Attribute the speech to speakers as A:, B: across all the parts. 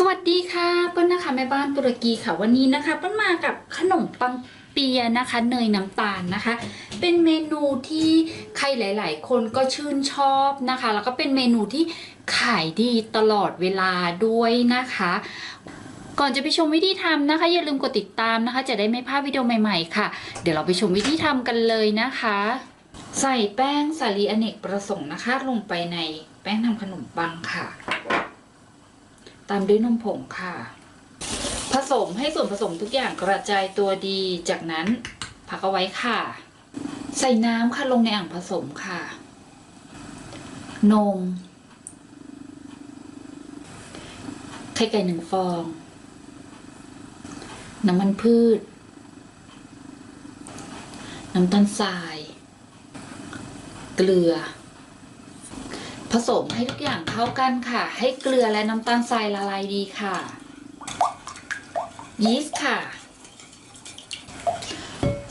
A: สวัสดีค่ะเปิ้ลนะคะแม่บ้านตุรกีค่ะวันนี้นะคะเปิ้ลมากับขนมปังเปียนะคะเนยน้ำตาลนะคะ เป็นเมนูที่ใครหลาย ๆ คนก็ชื่นชอบนะคะ แล้วก็เป็นเมนูที่ขายดีตลอดเวลาด้วยนะคะ ก่อนจะไปชมวิธีทำนะคะ อย่าลืมกดติดตามนะคะ จะได้ไม่พลาดวิดีโอใหม่ ๆ ค่ะ เดี๋ยวเราไปชมวิธีทำกันเลยนะคะ ใส่แป้งสาลีอเนกประสงค์นะคะ ลงไปในแป้งทำขนมปังค่ะ ตามด้วยนมผงค่ะ ผสมให้ส่วนผสมทุกอย่างกระจายตัวดี จากนั้นพักเอาไว้ค่ะ ใส่น้ำค่ะลงในอ่างผสมค่ะ นม ไข่ไก่หนึ่งฟอง น้ำมันพืช น้ำตาลทราย เกลือ ผสมให้ทุกอย่างเข้ากันค่ะ ให้เกลือและน้ำตาลทรายละลายดีค่ะ ยีสต์ค่ะ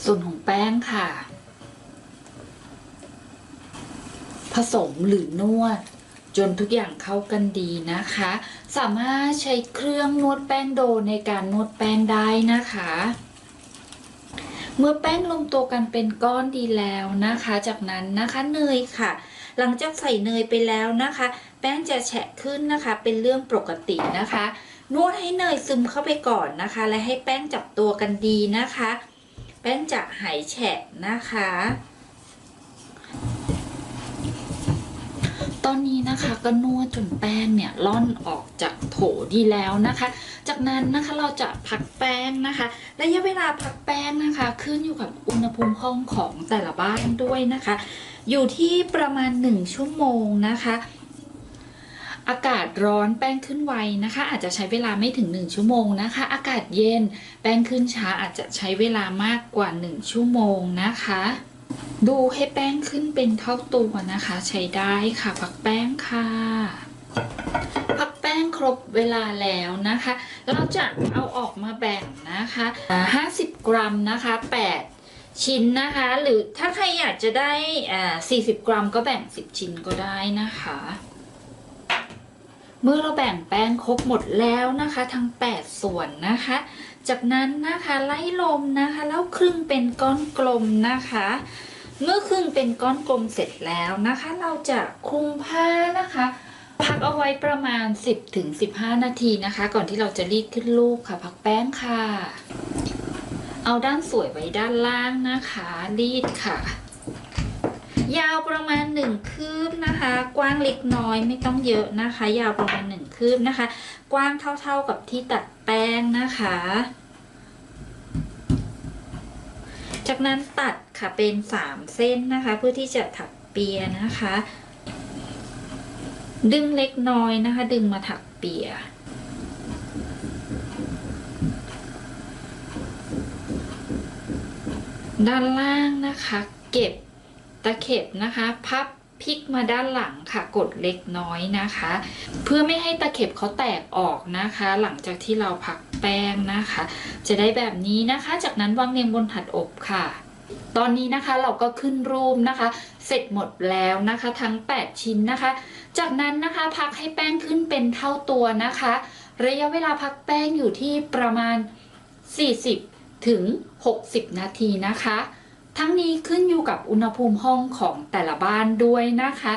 A: ส่วนของแป้งค่ะ ผสมหรือนวด จนทุกอย่างเข้ากันดีนะคะ สามารถใช้เครื่องนวดแป้งโดในการนวดแป้งได้นะคะ เมื่อแป้งลงตัวกันเป็นก้อนดีแล้วนะคะ จากนั้นนะคะเนยค่ะ หลังจากใส่เนยไปแล้วนะคะ แป้งจะแฉะขึ้นนะคะ เป็นเรื่องปกตินะคะ นวดให้เนยซึมเข้าไปก่อนนะคะ และให้แป้งจับตัวกันดีนะคะ แป้งจะหายแฉะนะคะ ตอนนี้นะคะก็นวดจนแป้งเนี่ยล่อนออกจากโถดีแล้วนะคะ จากนั้นนะคะเราจะพักแป้งนะคะระยะเวลาพักแป้งนะคะ ขึ้นอยู่กับอุณหภูมิห้องของแต่ละบ้านด้วยนะคะ อยู่ที่ประมาณ 1 ชั่วโมงนะคะอากาศร้อนแป้งขึ้นไวนะคะ อาจจะใช้เวลาไม่ถึง 1 ชั่วโมงนะคะ อากาศเย็น แป้งขึ้นช้าอาจจะใช้เวลามากกว่า 1 ชั่วโมงนะคะ ดูให้แป้งขึ้นเป็นเท่าตัวนะคะ ใช้ได้ค่ะพักแป้งค่ะพักแป้งครบเวลาแล้วนะคะ เราจะเอาออกมาแบ่งนะคะอ่า50 กรัมนะคะ 8 ชิ้นนะคะ หรือถ้าใครอยากจะได้อ่า40 กรัมก็แบ่ง 10 ชิ้นก็ได้นะคะ เมื่อเราแบ่งแป้งครบหมดแล้วนะคะ ทั้ง 8 ส่วนนะคะ จากนั้นนะคะไล่ลมนะคะ แล้วครึ่งเป็นก้อนกลมนะคะ เมื่อครึ่งเป็นก้อนกลมเสร็จแล้วนะคะ เราจะคลุมผ้านะคะ พักเอาไว้ประมาณ 10ถึง15 นาทีนะคะ ก่อนที่เราจะรีดขึ้นลูกค่ะ พักแป้งค่ะ เอาด้านสวยไว้ด้านล่างนะคะ รีดค่ะ ยาวประมาณ 1 คืบนะคะ กว้างเล็กน้อยไม่ต้องเยอะนะคะ ยาวประมาณ 1 คืบนะคะ กว้างเท่าๆกับที่ตัดแป้งนะคะ จากนั้นตัดค่ะเป็น 3 เส้นนะคะ เพื่อที่จะถักเปียนะคะ ดึงเล็กน้อยนะคะ ดึงมาถักเปียด้านล่างนะคะ เก็บตะเข็บนะคะ พับพลิกมาด้านหลังค่ะกดเล็กน้อยนะคะ เพื่อไม่ให้ตะเข็บเขาแตกออกนะคะ หลังจากที่เราพัก ป้งนะคะ จะได้แบบนี้นะคะ จากนั้นวางเรียงบนถัดอบค่ะ ตอนนี้นะคะเราก็ขึ้นรูปนะคะ เสร็จหมดแล้วนะคะ ทั้ง 8 ชิ้นนะคะ จากนั้นนะคะพักให้แป้งขึ้นเป็นเท่าตัวนะคะ ระยะเวลาพักแป้งอยู่ที่ประมาณ 40 ถึง 60 นาทีนะคะ ทั้งนี้ขึ้นอยู่กับอุณหภูมิห้องของแต่ละบ้านด้วยนะคะ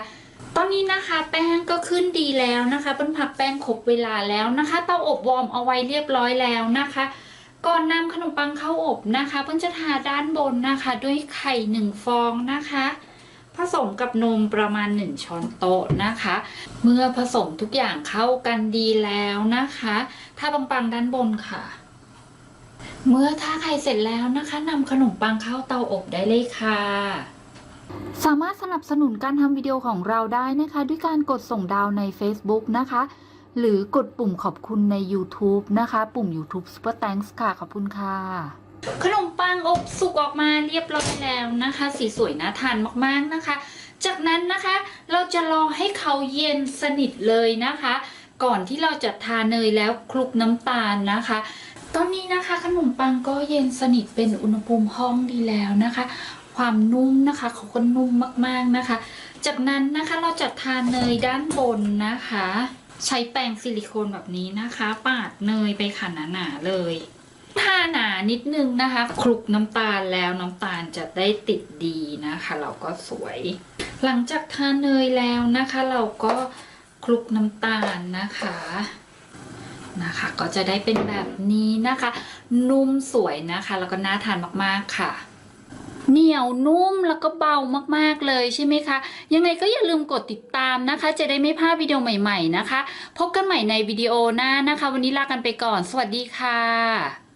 A: ตอนนี้นะคะแป้งก็ขึ้นดีแล้วนะคะเป็นพักแป้งครบเวลาแล้วนะคะ เตาอบวอร์มเอาไว้เรียบร้อยแล้วนะคะ ก่อนนำขนมปังเข้าอบนะคะเพิ่นจะทาด้านบนนะคะ ด้วยไข่หนึ่งฟองนะคะ ผสมกับนมประมาณ 1 ช้อนโต๊ะนะคะ เมื่อผสมทุกอย่างเข้ากันดีแล้วนะคะทาปังๆด้านบนค่ะเมื่อทาไข่เสร็จแล้วนะคะนำขนมปังเข้าเตาอบได้เลยค่ะ สามารถสนับสนุนการทำวิดีโอของเราได้นะคะ ด้วยการกดส่งดาวใน Facebook นะคะ หรือกดปุ่มขอบคุณใน YouTube นะคะ ปุ่ม YouTube Super Thanks ค่ะ ขอบคุณค่ะ ขนมปังอบสุกออกมาเรียบร้อยแล้วนะคะ สีสวยน่าทานมากๆนะคะ จากนั้นนะคะเราจะรอให้เขาเย็นสนิทเลยนะคะ ก่อนที่เราจะทาเนยแล้วคลุกน้ำตาลนะคะ ตอนนี้นะคะขนมปังก็เย็นสนิทเป็นอุณหภูมิห้องดีแล้วนะคะ ความนุ่มนะคะเขาก็นุ่มมากๆนะคะ จากนั้นนะคะเราจะทาเนยด้านบนนะคะ ใช้แปรงซิลิโคนแบบนี้นะคะ ปาดเนยไปค่ะหนาๆเลยทาหนานิดนึงนะคะคลุกน้ำตาลแล้วน้ำตาลจะได้ติดดีนะคะ เราก็สวย หลังจากทาเนยแล้วนะคะ เราก็คลุกน้ำตาลนะคะนะคะ ก็จะได้เป็นแบบนี้นะคะ นุ่มสวยนะคะ แล้วก็น่าทานมากๆค่ะ เหนียวนุ่มแล้วก็เบามากๆเลยใช่ไหมคะ ยังไงก็อย่าลืมกดติดตามนะคะ จะได้ไม่พลาดวิดีโอใหม่ ๆนะคะ พบกันใหม่ในวิดีโอหน้านะคะ วันนี้ลากันไปก่อน สวัสดีค่ะ